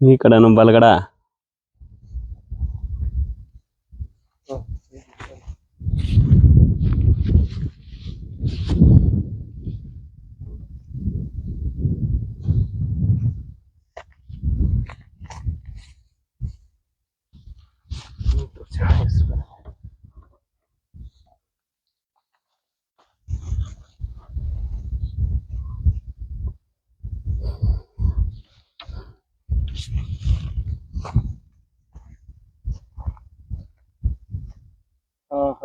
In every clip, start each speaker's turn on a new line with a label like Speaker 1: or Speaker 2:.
Speaker 1: ಈ ಕಡೆನು ಬಲಗಡ.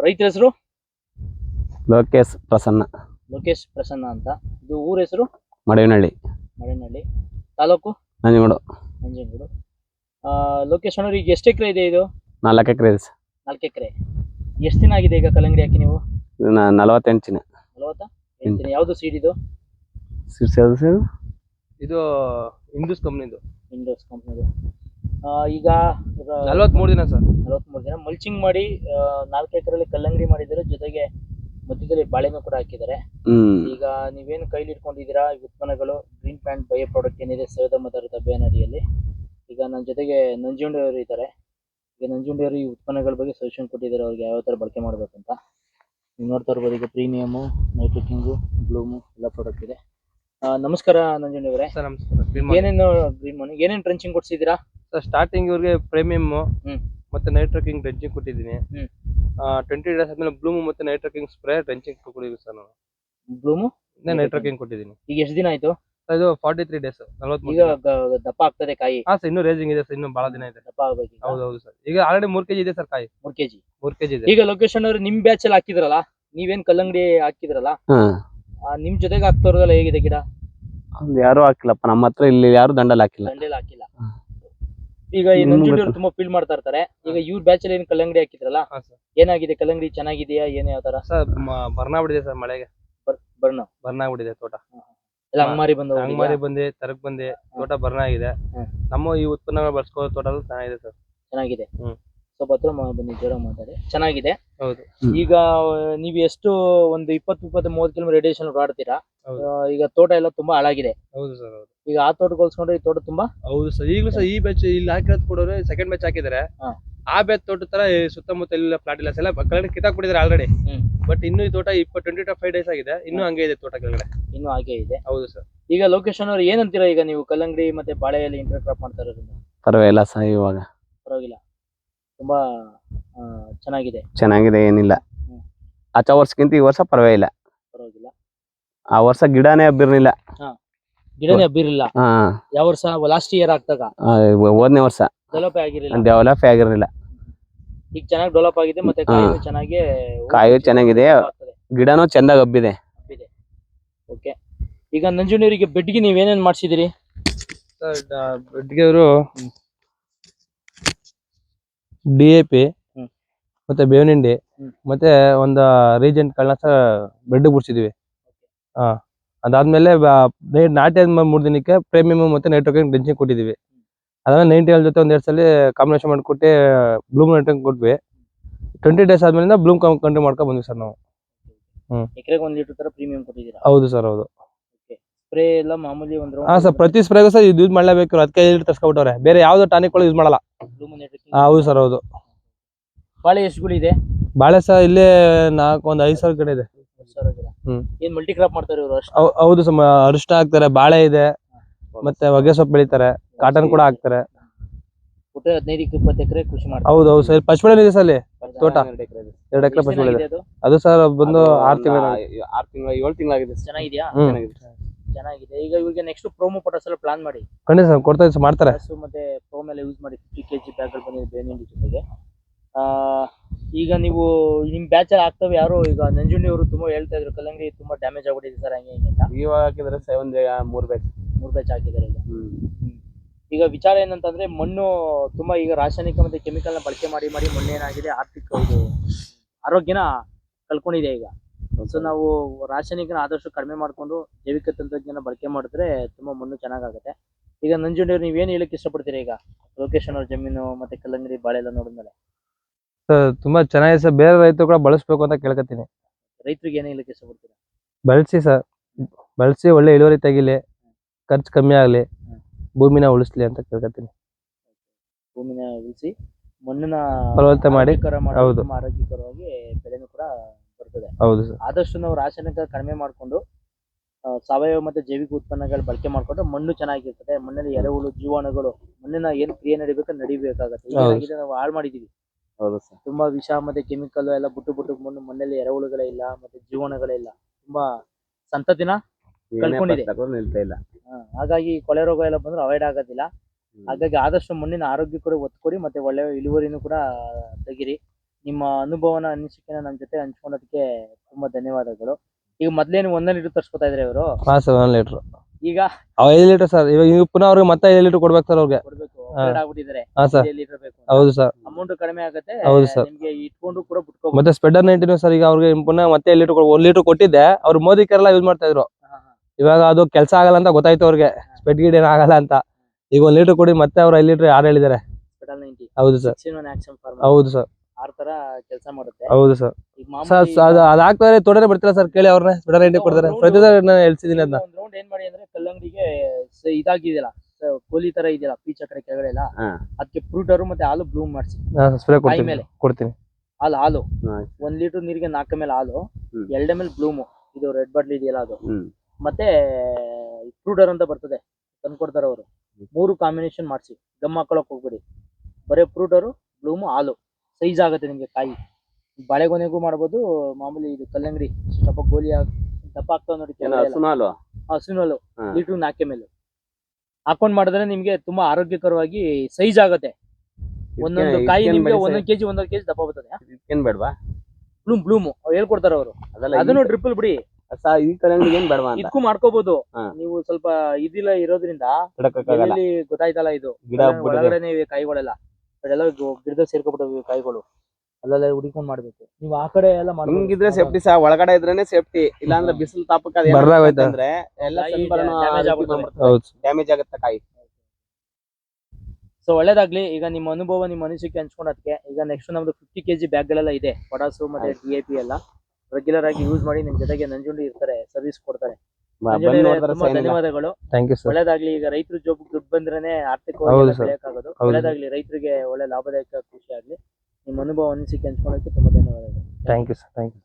Speaker 2: ರೈತರ ಹೆಸರು?
Speaker 1: ಲೋಕೇಶ್ ಪ್ರಸನ್ನ.
Speaker 2: ಲೋಕೇಶ್ ಪ್ರಸನ್ನ ಅಂತ. ಇದು ಊರ ಹೆಸರು?
Speaker 1: ಮಡೇನಹಳ್ಳಿ.
Speaker 2: ಮಡೇನಹಳ್ಳಿ. ತಾಲೂಕು?
Speaker 1: ನಂಜನಗೂಡು.
Speaker 2: ನಂಜನಗೂಡು. ಆ, ಲೋಕೇಶ್ ಅಣ್ಣವ್ರು ಈಗ ಎಷ್ಟು ಎಕರೆ ಇದೆ ಇದು?
Speaker 1: ನಾಲ್ಕು ಎಕರೆ ಇದೆ ಸರ್.
Speaker 2: ನಾಲ್ಕು ಎಕರೆ. ಎಷ್ಟು ದಿನ ಆಗಿದೆ ಈಗ ಕಲ್ಲಂಗಡಿ ಹಾಕಿ ನೀವು?
Speaker 1: ಇದು ನಾ- ನಲವತ್ತೆಂಟು ಚಿನ್ನ
Speaker 2: ನಲವತ್ತಾ? ಹೇಳ್ತೀನಿ ಯಾವುದು ಸೀಡ್ ಇದು?
Speaker 1: ಸಿರ್ಸಿ ಅದು ಸರ್?
Speaker 3: ಇದು ಹಿಂದೂಸ್ ಕಂಪ್ನಿದು
Speaker 2: ವಿಂಡೋಸ್ ಕಂಪ್ನಿದು ಈಗ
Speaker 3: ನಲ್ವತ್ಮೂರು ದಿನ ಸರ್.
Speaker 2: ನಲವತ್ಮೂರು ದಿನ. ಮಲ್ಚಿಂಗ್ ಮಾಡಿ ನಾಲ್ಕು ಎಕರೆಲ್ಲಿ ಕಲ್ಲಂಗಡಿ ಮಾಡಿದ್ದಾರೆ ಜೊತೆಗೆ ಮಧ್ಯದಲ್ಲಿ ಬಾಳೆನೂ ಕೂಡ ಹಾಕಿದ್ದಾರೆ. ಈಗ ನೀವೇನು ಕೈಲಿ ಇಟ್ಕೊಂಡಿದ್ದೀರಾ ಈ ಉತ್ಪನ್ನಗಳು ಗ್ರೀನ್ ಪ್ಯಾಂಟ್ ಬಯೋ ಪ್ರಾಡಕ್ಟ್ ಏನಿದೆ ಸೇವದ ಮದರದ ಬೇನಡಿಯಲ್ಲಿ ಅಡಿಯಲ್ಲಿ. ಈಗ ನನ್ನ ಜೊತೆಗೆ ನಂಜುಂಡಿಯವರು ಇದ್ದಾರೆ. ಈಗ ನಂಜುಂಡಿಯವರು ಈ ಉತ್ಪನ್ನಗಳ ಬಗ್ಗೆ ಸಜೆಷನ್ ಕೊಟ್ಟಿದ್ದಾರೆ. ಅವ್ರಿಗೆ ಯಾವ ಥರ ಬಳಕೆ ಮಾಡಬೇಕು ಅಂತ ನೀವು ನೋಡ್ತಾ ಇರ್ಬೋದು ಈಗ ಪ್ರೀಮಿಯಮು ನೈಟ್ರಿಕಿಂಗು ಬ್ಲೂಮು ಎಲ್ಲ ಪ್ರಾಡಕ್ಟ್ ಇದೆ. ಆ, ನಮಸ್ಕಾರ ನಂಜುಂಡಿಯವರೇ
Speaker 3: ಸರ್ ನಮಸ್ಕಾರ.
Speaker 2: ಏನೇನು ಗ್ರೀನ್ ಮನಿ ಏನೇನು ಟ್ರೆಂಚಿಂಗ್ ಕೊಡ್ಸಿದೀರಾ
Speaker 3: ಸರ್ ಸ್ಟಾರ್ಟಿಂಗ್ ಇವ್ರಿಗೆ ಪ್ರೀಮಿಯಮ್
Speaker 2: ಹ್ಮ್.
Speaker 3: ಮತ್ತೆ ನೈಟ್ ಟ್ರಕಿಂಗ್ ಟ್ರೆಂಚಿಂಗ್ ಕೊಟ್ಟಿದ್ದೀನಿ.
Speaker 2: ಹ್ಮ್.
Speaker 3: ಟ್ವೆಂಟಿ ಡೇಸ್ ಆದ್ಮೇಲೆ ಬ್ಲೂಮ್ ಮತ್ತೆ ನೈಟ್ ಟ್ರಕಿಂಗ್ ಸ್ಪ್ರೇ ಟ್ರೆಂಚಿಂಗ್ ಕೊಟ್ಟಿದ್ದೀವಿ ಸರ್ ನಾನು
Speaker 2: ಬ್ಲೂಮು
Speaker 3: ನೈಟ್ ಟ್ರಕಿಂಗ್ ಕೊಟ್ಟಿದ್ದೀನಿ.
Speaker 2: ಈಗ ಎಷ್ಟು ದಿನ ಆಯ್ತು?
Speaker 3: ಇದು ಫಾರ್ಟಿ ತ್ರೀ ಡೇಸ್ ನಲ್ವತ್ಮೂರು
Speaker 2: ಈಗ ಗ- ದಪ್ಪ ಆಗ್ತದೆ ಕಾಯಿ.
Speaker 3: ಹಾ ಸರ್ ಇನ್ನೂ ರೇಜಿಂಗ್ ಇದೆ ಸರ್ ಇನ್ನೂ ಬಹಳ ದಿನ ಇದೆ.
Speaker 2: ದಪ್ಪ ಆಗ್ಬೇಕು
Speaker 3: ಹೌದು ಹೌದು ಸರ್. ಈಗ ಆಲ್ರೆಡಿ ಮೂರ್ ಕೆಜಿ ಇದೆ ಸರ್ ಕಾಯಿ.
Speaker 2: ಮೂರ್ ಕೆಜಿ
Speaker 3: ಮೂರ್ ಕೆಜಿ ಇದೆ.
Speaker 2: ಈಗ ಲೊಕೇಶನ್ ಅವ್ರು ನಿಮ್ ಬ್ಯಾಚ್ ಅಲ್ಲಿ ಹಾಕಿದ್ರಲ್ಲ ನೀವೇನ್ ಕಲ್ಲಂಗಡಿ ಹಾಕಿದ್ರಲ್ಲ
Speaker 1: ಹಾ.
Speaker 2: ನಿಮ್ ಜೊತೆಗೆ ಆಗ್ತವ್ರದಲ್ಲ ಹೇಗಿದೆ ಗಿಡ?
Speaker 1: ಅದು ಯಾರು ಹಾಕಿಲ್ಲಪ್ಪ ನಮ್ಮ ಹತ್ರ ಇಲ್ಲಿ ಯಾರು ದಂಡಲ್ ಹಾಕಿಲ್ಲ.
Speaker 2: ದಂಡೆಲ್ಲ ಹಾಕಿಲ್ಲ.
Speaker 1: ಹಾ.
Speaker 2: ಈಗ ಈ ನಂಜುಂಡಿ. ತುಂಬಾ ಫೀಲ್ ಮಾಡ್ತಾ ಇರ್ತಾರೆ. ಈಗ ಇವ್ರ ಬ್ಯಾಚ್ ಅಲ್ಲಿ ಏನ್ ಕಲ್ಲಂಗಡಿ ಹಾಕಿದ್ರಲ್ಲ?
Speaker 3: ಹಾ ಸರ್.
Speaker 2: ಏನಾಗಿದೆ? ಕಲ್ಲಂಗಡಿ ಚೆನ್ನಾಗಿದೆಯಾ? ಏನ್ ಯಾವ ತರ?
Speaker 3: ಸರ್ ಬರ್ನಾ ಬಿಡಿದೆ ಸರ್ ಮಳೆಗೆ.
Speaker 2: ಬರ್ಣ
Speaker 3: ಬರ್ನಾ? ಬಿಡಿದೆ ತೋಟ.
Speaker 2: ಎಲ್ಲ ಅಂಗಮಾರಿ ಬಂದು
Speaker 3: ಹಂಗ್ಮಾರಿ ಬಂದೆ ತರಕ್ ಬಂದೆ ತೋಟ ಬರ್ನಾ ಆಗಿದೆ
Speaker 2: ಹ್ಮ್.
Speaker 3: ನಮ್ಮ ಈ ಉತ್ಪನ್ನಗಳು ಬಳಸ್ಕೋ ತೋಟ ಚೆನ್ನಾಗಿದೆ ಸರ್.
Speaker 2: ಚೆನ್ನಾಗಿದೆ.
Speaker 3: ಹ್ಮ್.
Speaker 2: ಸ್ವಲ್ಪ ಹತ್ರ ಮಾ- ಬನ್ನಿ ಜ್ವರ ಮಾತಾಡಿ. ಚೆನ್ನಾಗಿದೆ.
Speaker 3: ಹೌದು.
Speaker 2: ಈಗ ನೀವು ಎಷ್ಟು ಒಂದು ಇಪ್ಪತ್ತು ಇಪ್ಪತ್ತು ಮೂವತ್ತು ಕಿಲೋಮೀಟರ್ ರೇಡಿಯೇಷನ್ ಓಡಾಡ್ತೀರಾ?
Speaker 3: ಹೌದು.
Speaker 2: ಆ, ಈಗ ತೋಟ ಎಲ್ಲ ತುಂಬಾ ಹಾಳಾಗಿದೆ.
Speaker 3: ಹೌದು ಸರ್ ಹೌದು.
Speaker 2: ಈಗ ಆ ತೋಟ ಹೋಲ್ಸ್ಕೊಂಡ್ರೆ ಈ ತೋಟ ತುಂಬಾ?
Speaker 3: ಹೌದು ಸರ್ ಈಗಲೂ ಸರ್ ಈ ಬ್ಯಾಚ್ ಇಲ್ಲಿ ಹಾಕಿರೋದು ಕೊಡೋರು ಸೆಕೆಂಡ್ ಬ್ಯಾಚ್ ಹಾಕಿದಾರೆ
Speaker 2: ಹಾ.
Speaker 3: ಆ ಬ್ಯಾಚ್ ತೋಟ ತರ ಈ ಸುತ್ತಮುತ್ತ ಎಲ್ಲ ಪ್ಲಾಟ್ ಇಲ್ಲ. ಎಲ್ಲ ಕೆಳಗಡೆ ಕಿತ್ತಾಕ್ಬಿಟ್ಟಿದ್ದಾರೆ ಆಲ್ರೆಡಿ
Speaker 2: ಹ್ಮ್.
Speaker 3: ಬಟ್ ಇನ್ನು ಈ ತೋಟ ಇಪ್ಪತ್ತು ಟ್ವೆಂಟಿ ಟು ಫೈವ್ ಡೇಸ್ ಆಗಿದೆ. ಇನ್ನು ಹಂಗೆ ಇದೆ ತೋಟ ಕೆಳಗಡೆ.
Speaker 2: ಇನ್ನೂ ಹಾಗೆ ಇದೆ.
Speaker 3: ಹೌದು ಸರ್.
Speaker 2: ಈಗ ಲೊಕೇಶನ್ ಅವ್ರು ಏನಂತೀರಾ ಈಗ ನೀವು? ಕಲ್ಲಂಗಡಿ ಮತ್ತೆ ಬಾಳೆಯಲ್ಲಿ ಇಂಟರ್ ಕ್ರಾಪ್ ಮಾಡ್ತಾ ಇರೋದ್ರಿಂದ?
Speaker 1: ಪರವಾಗಿಲ್ಲ ಸರ್ ಇವಾಗ.
Speaker 2: ಪರವಾಗಿಲ್ಲ. ತುಂಬಾ ಆ, ಚೆನ್ನಾಗಿದೆ.
Speaker 1: ಚೆನ್ನಾಗಿದೆ ಏನಿಲ್ಲ. ಆಚ ವರ್ಷಕ್ಕಿಂತ ಈ ವರ್ಷ ಪರವಾಗಿಲ್ಲ.
Speaker 2: ಪರವಾಗಿಲ್ಲ.
Speaker 1: ಆ ವರ್ಷ ಗಿಡನೇ ಹಬ್ಬಿರ್ಲಿಲ್ಲ.
Speaker 2: ಗಿಡನೇ ಹಬ್ಬಿರಲಿಲ್ಲ.
Speaker 1: ಹಾ.
Speaker 2: ಯಾವ ವರ್ಷ? ಲಾಸ್ಟ್ ಇಯರ್ ಆಗ್ತಾಗ.
Speaker 1: ಆ, ಹೋದ್ನೇ ವರ್ಷ.
Speaker 2: ಡೆವಲಪ್ ಆಗಿರಲಿಲ್ಲ.
Speaker 1: ಡೆವಲಪ್ ಆಗಿರ್ಲಿಲ್ಲ.
Speaker 2: ಈಗ ಚೆನ್ನಾಗಿ ಡೆವಲಪ್ ಆಗಿದೆ ಮತ್ತೆ. ಕಾಯಿ ಚೆನ್ನಾಗಿ
Speaker 1: ಕಾಯಿ ಚೆನ್ನಾಗಿದೆ. ಗಿಡನೂ ಚೆಂದಾಗಿ ಹಬ್ಬಿದೆ.
Speaker 2: ಓಕೆ ಈಗ ನಂಜುಂಡಿಯವರಿಗೆ ಬೆಡ್ಗೆ ನೀವೇನೇನ್ ಮಾಡ್ಸಿದಿರಿ?
Speaker 3: ಬೆಡ್ಗೆ ಅವರು
Speaker 2: ಹ್ಮ್.
Speaker 3: ಡಿ ಎ ಪಿ ಮತ್ತೆ ಬೇವಿನ ಹಿಂಡಿ ಮತ್ತೆ ಒಂದು ರೀಜೆಂಟ್ ಕಳ್ಳ ಸಹ ಬೆಡ್ ಬಿಡ್ಸಿದೀವಿ ಹಾ ಅದಾದ್ಮೇಲೆ ಬ- ನಾಟಿ ಆದ್ಮೇಲೆ ಮೂರ್ ದಿನಕ್ಕೆ ಪ್ರೇಮಿಯಂ ಮತ್ತೆ ನೈಟ್ರೋಜನ್ ಬೆಂಚಿಂಗ್ ಕೊಟ್ಟಿದೀವಿ. ಅದನ್ನ ನೈಂಟಿ ಎಲ್ ಜೊತೆ ಒಂದ್ ಎರಡ್ ಸಲ ಕಾಂಬಿನೇಷನ್ ಮಾಡ್ಕೊಟ್ಟು ಬ್ಲೂಮ್ ನೈಟ್ರೋಜನ್ ಕೊಟ್ವಿ. ಟ್ವೆಂಟಿ ಡೇಸ್ ಆದ್ಮೇಲೆ ಬ್ಲೂಮ್ ಕಂಟಿನ್ಯೂ ಮಾಡ್ಕೊಂಡ್ ಬಂದ್ವಿ ಸರ್ ನಾವು.
Speaker 2: ಎಕರೆಗೆ ಒಂದ್ ಲೀಟರ್ ತರ ಪ್ರೀಮಿಯಂ ಕೊಟ್ಟಿದ್ದೀರಾ?
Speaker 3: ಹೌದು ಸರ್ ಹೌದು.
Speaker 2: ಸ್ಪ್ರೇ ಎಲ್ಲ ಮಾಮೂಲಿ ಒಂದು
Speaker 3: ಹಾ ಸರ್ ಪ್ರತಿ ಸ್ಪ್ರೇಗೂ ಸರ್ ಇದು ಯೂಸ್ ಮಾಡ್ಲೇಬೇಕು. ಅದಕ್ಕೆ ಇಲ್ಲಿ ತರ್ಸ್ಕೊಬಿಟ್ಟವ್ರೆ. ಬೇರೆ ಯಾವ್ದು ಟಾನಿಕ್ ಯೂಸ್ ಮಾಡಲ್ಲ. ಹೌದು ಸರ್ ಹೌದು.
Speaker 2: ಬಾಳೆ ಎಷ್ಟು ಗುಡಿ ಇದೆ?
Speaker 3: ಬಾಳೆ ಸರ್ ಇಲ್ಲೇ ನಾಲ್ಕು ಒಂದ್ ಐದು ಸಾವಿರ ಕಡೆ ಇದೆ. ಹ್ಮ್.
Speaker 2: ಏನ್ ಮಲ್ಟಿ ಕ್ರಾಪ್ ಮಾಡ್ತಾರೆ ಇವರು ಅಷ್ಟು?
Speaker 3: ಹೌ- ಹೌದು ಸರ್ ಅರಿಶಿನ ಹಾಕ್ತಾರೆ ಬಾಳೆ ಇದೆ. ಮತ್ತೆ ಹೊಗೆ ಸೊಪ್ಪು ಬೆಳಿತಾರೆ ಕಾಟನ್ ಕೂಡ ಹಾಕ್ತಾರೆ.
Speaker 2: ಒಟ್ಟು ಹದಿನೈದಕ್ಕೆ ಇಪ್ಪತ್ತು ಎಕರೆ ಕೃಷಿ ಮಾಡ್ತಾರೆ.
Speaker 3: ಹೌದು ಹೌದು ಸರ್ ಪಚ್ಚಬಳೆ ಇದೆ ಸರ್ ಅಲ್ಲಿ? ತೋಟ?
Speaker 1: ಎರಡು ಎಕರೆ
Speaker 3: ಎಕರೆ
Speaker 2: ಎಷ್ಟು ದಿನ
Speaker 3: ಇದೆ.
Speaker 2: ಅದು?
Speaker 3: ಅದು ಸರ್ ಬಂದು ಆರ್ ತಿಂಗಳು.
Speaker 1: ಆರು ತಿಂಗಳ ಏಳು ತಿಂಗಳಾಗಿದೆ.
Speaker 2: ಚೆನ್ನಾಗಿದ್ಯಾ
Speaker 3: ಹ್ಮ್.
Speaker 1: ಚೆನ್ನಾಗಿದೆ.
Speaker 2: ಚೆನ್ನಾಗಿದೆ. ಈಗ ಇವ್ರಿಗೆ ನೆಕ್ಸ್ಟ್ ಪ್ರೋಮೋ ಫೋಟೋಸ್ ಎಲ್ಲ ಪ್ಲಾನ್ ಮಾಡಿ.
Speaker 3: ಖಂಡಿತ ಸರ್ ಕೊಡ್ತಾ ಮಾಡ್ತಾರೆ.
Speaker 2: ಮತ್ತೆ ಪ್ರೋಮ್ ಎಲ್ಲ ಯೂಸ್ ಮಾಡಿ ಫಿಫ್ಟಿ ಕೆ ಜಿ ಬ್ಯಾಗ್ಗಳು ಬಂದಿದೆ ಬೇನಿಂಡಿ ಜೊತೆಗೆ. ಆ, ಈಗ ನೀವು ನಿಮ್ ಬ್ಯಾಚ್ ಅಲ್ಲಿ ಆಗ್ತವೆ ಯಾರು ಈಗ ನಂಜುಂಡಿ ಅವರು ತುಂಬಾ ಹೇಳ್ತಾ ಇದ್ರು ಕಲ್ಲಂಗಡಿ ತುಂಬಾ ಡ್ಯಾಮೇಜ್ ಆಗ್ಬಿಟ್ಟಿದೆ ಸರ್ ಹಂಗೆ ಹಿಂಗೆ ಅಂತ.
Speaker 1: ಇವಾಗ ಹಾಕಿದ್ರೆ ಸೆವೆನ್ ಒಂದ್ ಮೂರ್ ಬ್ಯಾಚ್
Speaker 2: ಮೂರ್ ಬ್ಯಾಚ್ ಹಾಕಿದ್ದಾರೆ ಈಗ. ಈಗ ವಿಚಾರ ಏನಂತಂದ್ರೆ ಮಣ್ಣು ತುಂಬಾ ಈಗ ರಾಸಾಯನಿಕ ಮತ್ತೆ ಕೆಮಿಕಲ್ನ ಬಳಕೆ ಮಾಡಿ ಮಾಡಿ ಮಣ್ಣು ಏನಾಗಿದೆ ಆರ್ಥಿಕ ಇದು ಆರೋಗ್ಯನ ಕಳ್ಕೊಂಡಿದೆ ಈಗ. ಸೊ ನಾವು ರಾಸಾಯನಿಕನ ಆದಷ್ಟು ಕಡಿಮೆ ಮಾಡ್ಕೊಂಡು ಜೈವಿಕ ತಂತ್ರಜ್ಞಾನ ಬಳಕೆ ಮಾಡಿದ್ರೆ ತುಂಬಾ ಮಣ್ಣು ಚೆನ್ನಾಗಾಗುತ್ತೆ. ಈಗ ನಂಜುಂಡಿ ಅವ್ರು ನೀವೇನ್ ಹೇಳಕ್ ಇಷ್ಟಪಡ್ತೀರಾ ಈಗ? ಲೊಕೇಶನ್ ಅವ್ರ ಜಮೀನು ಮತ್ತೆ ಕಲ್ಲಂಗಡಿ ಬಾಳೆ ಎಲ್ಲ ನೋಡಿದ್ಮೇಲೆ
Speaker 3: ಸರ್ ತುಂಬಾ ಚೆನ್ನಾಗಿದೆ ಸರ್. ಬೇರೆ ರೈತರು ಕೂಡ ಬಳಸ್ಬೇಕು ಅಂತ ಕೇಳ್ಕೊತೀನಿ
Speaker 2: ರೈತರಿಗೆ ಏನ್ ಹೇಳಕ್ ಇಷ್ಟಪಡ್ತೀರಾ?
Speaker 3: ಬಳಸಿ ಸರ್. ಬಳಸಿ ಒಳ್ಳೆ ಇಳುವರಿ ತೆಗಿಲಿ. ಖರ್ಚು ಕಮ್ಮಿ ಆಗ್ಲಿ. ಭೂಮಿನ ಉಳಿಸ್ಲಿ ಅಂತ ಕೇಳ್ಕೊತೀನಿ
Speaker 2: ಭೂಮಿನ ಉಳಿಸಿ ಮಣ್ಣಿನ
Speaker 3: ಫಲವತ್ತತೆ ಮಾಡಿ.
Speaker 2: ಆರೋಗ್ಯಕರ ಮಾಡಿ
Speaker 3: ಹೌದು.
Speaker 2: ತುಂಬಾ ಆರೋಗ್ಯಕರವಾಗಿ ಬೆಳೆನೂ ಕೂಡ
Speaker 3: ಹೌದು ಸರ್.
Speaker 2: ಆದಷ್ಟು ನಾವು ರಾಸಾಯನಿಕ ಕಡಿಮೆ ಮಾಡಿಕೊಂಡು ಸಾವಯವ ಮತ್ತೆ ಜೈವಿಕ ಉತ್ಪನ್ನಗಳು ಬಳಕೆ ಮಾಡ್ಕೊಂಡ್ರೆ ಮಣ್ಣು ಚೆನ್ನಾಗಿರ್ತದೆ. ಮಣ್ಣಲ್ಲಿ ಎರೆಹುಳು ಜೀವಾಣುಗಳು ಮಣ್ಣಿನ ಏನ್ ಕ್ರಿಯೆ ನಡಿಬೇಕು ನಡಿಬೇಕಾಗತ್ತೆ. ಏನಾಗಿದೆ ನಾವು ಹಾಳು ಮಾಡಿದೀವಿ.
Speaker 1: ಹೌದು ಸರ್.
Speaker 2: ತುಂಬಾ ವಿಷ ಮತ್ತೆ ಕೆಮಿಕಲ್ ಎಲ್ಲ ಬುಟ್ಟು ಬುಟ್ಟು ಮಣ್ಣು ಮಣ್ಣಲ್ಲಿ ಎರೆಹುಳುಗಳೇ ಇಲ್ಲ ಮತ್ತೆ ಜೀವಾಣುಗಳೇ ಇಲ್ಲ. ತುಂಬಾ ಸಂತತಿನ ಕಳ್ಕೊಂಡಿದೆ.
Speaker 1: ನಿಲ್ತಾ ಇಲ್ಲ.
Speaker 2: ಆ, ಹಾಗಾಗಿ ಕೊಳೆ ರೋಗ ಎಲ್ಲ ಬಂದ್ರೆ ಅವಾಯ್ಡ್ ಆಗೋದಿಲ್ಲ. ಹಾಗಾಗಿ ಆದಷ್ಟು ಮಣ್ಣಿನ ಆರೋಗ್ಯ ಕೂಡ ಒತ್ತು ಕೊಡಿ ಮತ್ತೆ ಒಳ್ಳೆ ಇಳುವರಿನೂ ಕೂಡ ತೆಗಿರಿ. ನಿಮ್ಮ ಅನುಭವನ ಅನಿಸಿಕೆನ ನಮ್ಮ ಜೊತೆ ಹಂಚ್ಕೊಂಡೋದಕ್ಕೆ ತುಂಬಾ ಧನ್ಯವಾದಗಳು. ಈಗ ಮೊದ್ಲೇನು ಒಂದೇ ಲೀಟರ್ ತರ್ಸ್ಕೊತಾ ಇದ್ರೆ ಇವರು?
Speaker 3: ಹಾ ಸರ್ ಒಂದ್ ಲೀಟರ್.
Speaker 2: ಈಗ?
Speaker 3: ಅವ್ ಐದು ಲೀಟರ್ ಸರ್ ಇವಾಗ ನೀವು ಪುನಃ ಅವ್ರಿಗೆ ಮತ್ತೆ ಐದು ಲೀಟರ್ ಕೊಡ್ಬೇಕು ಸರ್ ಅವ್ರಿಗೆ.
Speaker 2: ಕೊಡ್ಬೇಕು
Speaker 3: ಹಾ.
Speaker 2: upgrade ಆಗ್ಬಿಟ್ಟಿದ್ದಾರೆ
Speaker 3: ಹಾ ಸರ್.
Speaker 2: ಲೀಟರ್ ಬೇಕು
Speaker 3: ಹೌದು ಸರ್.
Speaker 2: ಅಮೌಂಟ್ ಕಡಿಮೆ ಆಗುತ್ತೆ
Speaker 3: ಹೌದು sir.
Speaker 2: ನಿಮ್ಗೆ ಇಟ್ಕೊಂಡು ಕೂಡ ಬಿಟ್ಕೋಬಹುದು
Speaker 3: ಮತ್ತೆ ಸ್ಪೆಡರ್ ನೈಂಟಿನ ಸರ್ ಈಗ ಅವ್ರಿಗೆ ಪುನಃ ಮತ್ತೆ ಐದು ಲೀಟರ್ ಒಂದ್ ಲೀಟರ್ ಕೊಟ್ಟಿದ್ದೆ ಅವ್ರು ಮೋದಿ ಕೇರಳ ಯೂಸ್ ಮಾಡ್ತಾ ಇದ್ರು. ಇವಾಗ ಅದು ಕೆಲಸ ಆಗಲ್ಲ ಅಂತ ಗೊತ್ತಾಯ್ತು ಅವ್ರಿಗೆ. ಸ್ಪೆಡ್ ಗೀಡ್ ಏನಾಗಲ್ಲ ಆಗಲ್ಲ ಅಂತ. ಈಗ ಒಂದ್ ಲೀಟರ್ ಕೊಡಿ ಮತ್ತೆ ಅವ್ರು ಐದು ಲೀಟರ್ ಯಾರು ಹೇಳಿದ್ದಾರೆ
Speaker 2: ಸ್ಪೆಡಲ್ ನೈಂಟಿ
Speaker 3: ಹೌದು sir.
Speaker 2: Six one action form
Speaker 3: ಹೌದು ಸರ್.
Speaker 2: ಆರ್ ತರ ಕೆಲಸ ಮಾಡುತ್ತೆ.
Speaker 3: ಹೌದು ಸರ್. ಸರ್ ಅದು ಅದಾಗ್ತಾರೆ ತೋಟನೇ ಬರ್ತಿಲ್ಲ ಸರ್ ಕೇಳಿ ಅವ್ರನ್ನ. ಸ್ಪೆಡರ್ ನೈಂಟಿ ಕೊಡ್ತಾರೆ. ಪ್ರತಿ ನಾನು ಹೇಳ್ಸಿದೀನಿ ಅದನ್ನ.
Speaker 2: ಒಂದ್ ರೌಂಡ್ ಏನ್ ಮಾಡಿ ಅಂದ್ರೆ ಕಲ್ಲಂಗಡಿಗೆ ಸ- ಇದಾಗಿದೆಯಲ್ಲ ಸ- ಕೋಲಿ ತರ ಇದೆಯಲ್ಲ ಪೀಚ್ ಹತ್ರ ಕಡೆ ಕೆಳಗಡೆ ಎಲ್ಲ
Speaker 1: ಹಾ.
Speaker 2: ಅದಕ್ಕೆ ಫ್ರೂಟರ್ ಮತ್ತೆ ಹಾಲು ಬ್ಲೂಮ್ ಮಾಡಿಸಿ.
Speaker 3: ಸ್ಪ್ರೇ ಕೊಡ್ತೀನಿ.
Speaker 2: ಮೇಲೆ.
Speaker 3: ಕೊಡ್ತೀನಿ.
Speaker 2: ಹಾಲು ಹಾಲು.
Speaker 1: ಹಾ.
Speaker 2: ಒಂದ್ ಲೀಟರ್ ನೀರಿಗೆ ನಾಲ್ಕ ಮೇಲೆ ಹಾಲು
Speaker 1: ಹ್ಮ್.
Speaker 2: ಎರಡ ಮೇಲೆ ಬ್ಲೂಮು ಇದು ರೆಡ್ ಬಾಟ್ಲಿ ಇದೆಯಲ್ಲ ಅದು.
Speaker 1: ಹ್ಮ್.
Speaker 2: ಮತ್ತೆ ಫ್ರೂಟರ್ ಅಂತ ಬರ್ತದೆ. ತಂದ್ಕೊಡ್ತಾರೆ ಅವರು ಮೂರು ಕಾಂಬಿನೇಷನ್ ಮಾಡಿಸಿ. ಗಮ್ ಹಾಕೊಳಕ್ ಹೋಗ್ಬೇಡಿ. ಬರೀ ಫ್ರೂಟರು ಬ್ಲೂಮು ಹಾಲು. ಸೈಜ್ ಆಗುತ್ತೆ ನಿಮಗೆ ಕಾಯಿ. ಬಾಳೆಗೊನೆಗೂ ಮಾಡ್ಬೋದು ಮಾಮೂಲಿ ಇದು ಕಲ್ಲಂಗಡಿ ಸ್ವಲ್ಪ ಗೋಲಿ ದಪ್ಪ ಆಗ್ತಾವ ನೋಡಿ ಕೆಳಗಡೆ ಎಲ್ಲ.
Speaker 1: ಹಸುನಾಲು
Speaker 2: ಹಸುನಲ್ಲು
Speaker 1: ಹಾ.
Speaker 2: ಲೀಟ್ರ್ ನಾಲ್ಕೆ ಮೇಲೆ. ಹಾಕೊಂಡ್ ಮಾಡಿದ್ರೆ ನಿಮ್ಗೆ ತುಂಬಾ ಆರೋಗ್ಯಕರವಾಗಿ ಸೈಜ್ ಆಗುತ್ತೆ. ಒಂದೊಂದು ಕಾಯಿ ನಿಮ್ಗೆ ಒಂದೊಂದು ಕೆಜಿ ಒಂದೊಂದು ಕೆಜಿ ದಪ್ಪ ಬರ್ತದೆ.
Speaker 1: ಏನ್ ಬೇಡವಾ?
Speaker 2: ಬ್ಲೂಮ್ ಬ್ಲೂಮ್ ಹೇಳ್ಕೊಡ್ತಾರ ಅವರು.
Speaker 1: ಅದಲ್ಲ
Speaker 2: ಅದನ್ನು ಟ್ರಿಪಲ್ ಬಿಡಿ.
Speaker 1: ಸ- ಈ ಕಲ್ಲಂಗಡಿಗೆ ಏನ್ ಬೇಡವಾ ಅಂತ?
Speaker 2: ಇದಕ್ಕೂ ಮಾಡ್ಕೋಬಹುದು
Speaker 1: ಹಾ.
Speaker 2: ನೀವು ಸ್ವಲ್ಪ ಇದಿಲ್ಲ ಇರೋದ್ರಿಂದ ಗೊತ್ತಾಯ್ತಲ್ಲ ಇದು.
Speaker 1: ಗಿಡ
Speaker 2: ಒಳಗಡೆ-
Speaker 1: ಬಿಡದೆ.
Speaker 2: ಒಳಗಡೆನೆ ಇವೆ ಕಾಯಿಗಳೆಲ್ಲ. ಅದೆಲ್ಲ ಗಿಡದಲ್ಲಿ ಸೇರ್ಕೊಬಿಟ್ಟು ಕಾಯಿಗಳು. ಅಲ್ಲೆಲ್ಲ ಹುಡುಕೊಂಡ್ ಮಾಡ್ಬೇಕು. ನೀವು ಆ ಕಡೆ ಎಲ್ಲ ಮಾಡ್ಬೋದು.
Speaker 1: ಹಿಂಗಿದ್ರೆ ಸೇಫ್ಟಿ ಸಹ ಒಳಗಡೆ ಇದ್ರೇನೆ ಸೇಫ್ಟಿ ಇಲ್ಲಾಂದ್ರೆ ಬಿಸಿಲು ತಾಪಕ್ಕೆ? ಅಂದ್ರೆ ಎಲ್ಲ
Speaker 2: ಕಾಯಿ
Speaker 1: sunburn
Speaker 2: damage ಆಗ್ಬಿಡ್ತವೆ.
Speaker 3: ಹೌದು.
Speaker 1: ಡ್ಯಾಮೇಜ್ ಆಗುತ್ತೆ ಕಾಯಿ.
Speaker 2: ಸೊ ಒಳ್ಳೇದಾಗ್ಲಿ. ಈಗ ನಿಮ್ಮ ಅನುಭವ ನಿಮ್ಮ ಅನಿಸಿಕೆ ಅದಕ್ಕೆ ಈಗ ನೆಕ್ಸ್ಟ್ ನಮ್ದು ಫಿಫ್ಟಿ ಕೆಜಿ ಬ್ಯಾಗ್ ಗಳೆಲ್ಲ ಇದೆ. ವಡಾಸು ಮತ್ತೆ ಡಿ ಎ ಪಿ ಎಲ್ಲ. ರೆಗ್ಯುಲರ್ ಆಗಿ ಯೂಸ್ ಮಾಡಿ ನಿಮ್ ಜೊತೆಗೆ ನಂಜುಂಡಿ ಇರ್ತಾರೆ ಸರ್ವಿಸ್ ಕೊಡ್ತಾರೆ. ಧನ್ಯವಾದಗಳು.
Speaker 3: ಥ್ಯಾಂಕ್ ಯು ಸರ್
Speaker 2: ಒಳ್ಳೇದಾಗ್ಲಿ ಈಗ ರೈತರು ಜೋಬ್ ದುಡ್ಡು ಬಂದ್ರೆ ಆರ್ಥಿಕವಾಗಿ
Speaker 3: ಹೌದು
Speaker 2: ಎಲ್ಲ
Speaker 3: sir.
Speaker 2: ಬೆಳೆಯಕ್ಕಾಗೋದು.
Speaker 3: ಹೌದು.
Speaker 2: ಒಳ್ಳೇದಾಗ್ಲಿ ರೈತರಿಗೆ ಒಳ್ಳೆ ಲಾಭದಾಯಕ ಖುಷಿ ಆಗ್ಲಿ. ನಿಮ್ಮ ಅನುಭವ ಅನಿಸಿಕೆ ಹಂಚ್ಕೊಳಕ್ಕೆ ತುಂಬಾ ಧನ್ಯವಾದಗಳು.
Speaker 3: Thank you sir thank you